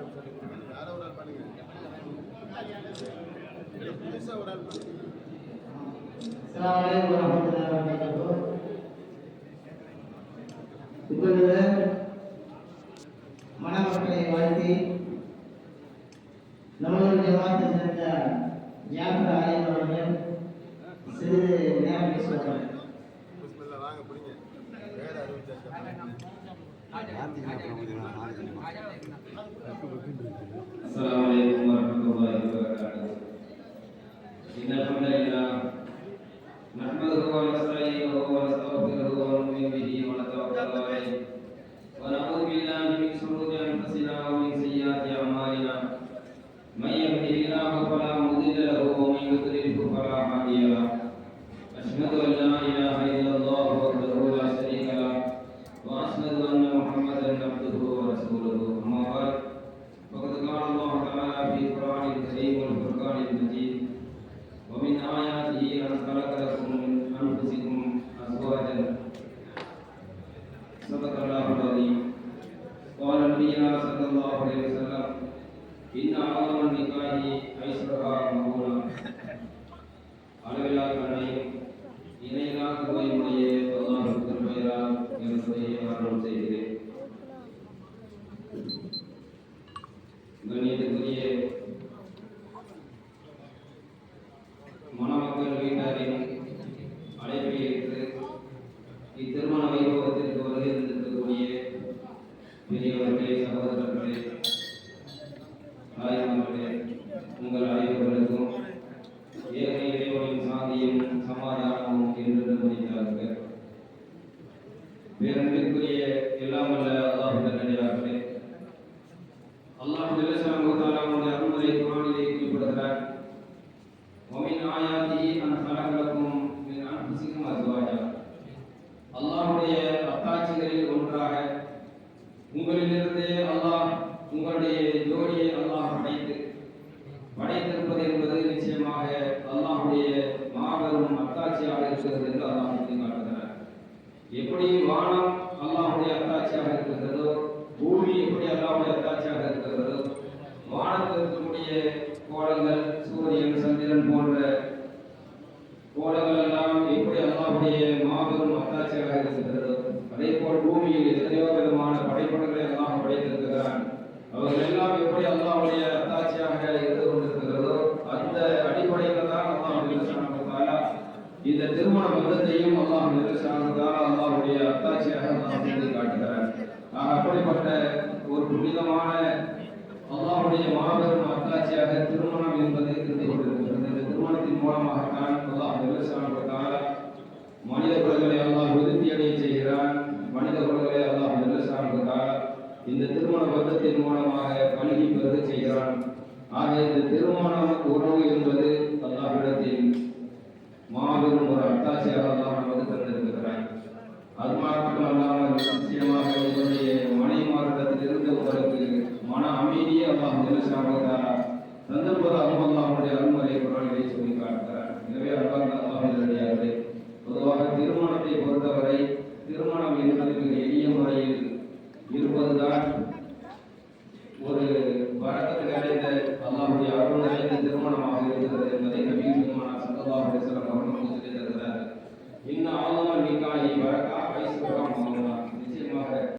யாரோ ஒரு ஆள் பண்ணுங்க இல்ல, ஒரு ஆள் பண்ணுங்க மணமக்களை வாழ்த்தி நமது السلام عليكم ورحمة الله وبركاته إن الحمد لله نحمده ونستعينه ونستغفره ونؤمن به ونتوكل عليه ونعوذ بالله من شرور أنفسنا ومن سيئات أعمالنا من يهده الله فلا مضل له ومن يضلله فلا هادي له أشهد أن لا إله إلا الله وحده لا شريك له وأشهد أن المجيد ومن آياته أن خلق لكم من أنفسكم أزواجا صدق الله العظيم قال نبينا صلى الله عليه وسلم إن أعظم النكاح أيسرها مقولا அளவில்லா கண்ணையும் இணையில்லா கருணையுடைய அல்லாஹ் திருப்பெயரால் என்னுடைய ஆர்வம் செய்கிறேன் கண்ணியத்துக்குரிய प्रिय वर्गे सहोदर உங்களிலிருந்து அல்லாஹ் உங்களுடைய ஜோடியை அல்லாஹ் படைத்து படைத்திருப்பது என்பது நிச்சயமாக அல்லாஹுடைய மாபெரும் அத்தாட்சியாக இருக்கிறது என்று அல்லாஹ் சொல்லி காட்டுகிறார். எப்படி வானம் அல்லாஹுடைய அத்தாட்சியாக இருக்கிறதோ பூமி எப்படி அல்லாஹுடைய அத்தாட்சியாக இருக்கிறதோ வானத்தில் இருக்கக்கூடிய கோலங்கள் சூரியன் சந்திரன் போன்ற கோலங்கள் எல்லாம் எப்படி அல்லாஹ்வுடைய மாபெரும் அத்தாட்சியாக இருக்கிறதோ அதே போல் பூமியில் எத்தனையோ விதமான படைப்புகளை அல்லாஹ் படைத்திருக்கிறான் அவர்கள் எல்லாம் எப்படி அல்லாஹ்வுடைய அத்தாட்சியாக இருந்து கொண்டிருக்கிறதோ அந்த அடிப்படையில் தான் அல்லாஹ் நிலசானத்தாலா இந்த திருமண பந்தத்தையும் அல்லாஹ் நிலசானத்தாலா அல்லாஹுடைய அத்தாட்சியாக அல்லாஹ் காட்டுகிறார். ஆக அப்படிப்பட்ட ஒரு புனிதமான அல்லாஹுடைய மாபெரும் அத்தாட்சியாக திருமணம் என்பது இருந்து கொண்டிருக்கிறது இந்த திருமணத்தின் மூலமாகத்தான் அல்லாஹ் நிலசானத்தாலா மனித குலங்களை அல்லாஹ் விருத்தி அடைய செய்கிறான். மனித குலங்களை அல்லாஹ் நிலசானத்தாலா இந்த திருமண பந்தத்தின் மூலமாக பழகி பெருக செய்கிறான். ஆக இந்த திருமண உறவு என்பது அல்லாஹ் மாபெரும் ஒரு அத்தாட்சியாக அல்லாஹ் நமக்கு தந்திருக்கிறான் அது மாத்திரம் அல்லாமல் நிச்சயமாக உங்களுடைய மனைமாரிடத்தில் இருந்து உங்களுக்கு மன அமைதியை அல்லாஹ் நிலசானதாரா தந்திருப்பதாகவும் அனுமதியை குரானிலே சொல்லி காட்டுகிறார். எனவே அல்லாஹ் அல்லாஹ் பொதுவாக திருமணத்தை பொறுத்தவரை திருமணம் என்பது மிக எளிய முறையில் இருப்பதுதான் ஒரு வழக்கத்தில் நிறைந்த அல்லாஹுடைய அருள் நிறைந்த திருமணமாக இருக்கிறது என்பதை நபீர்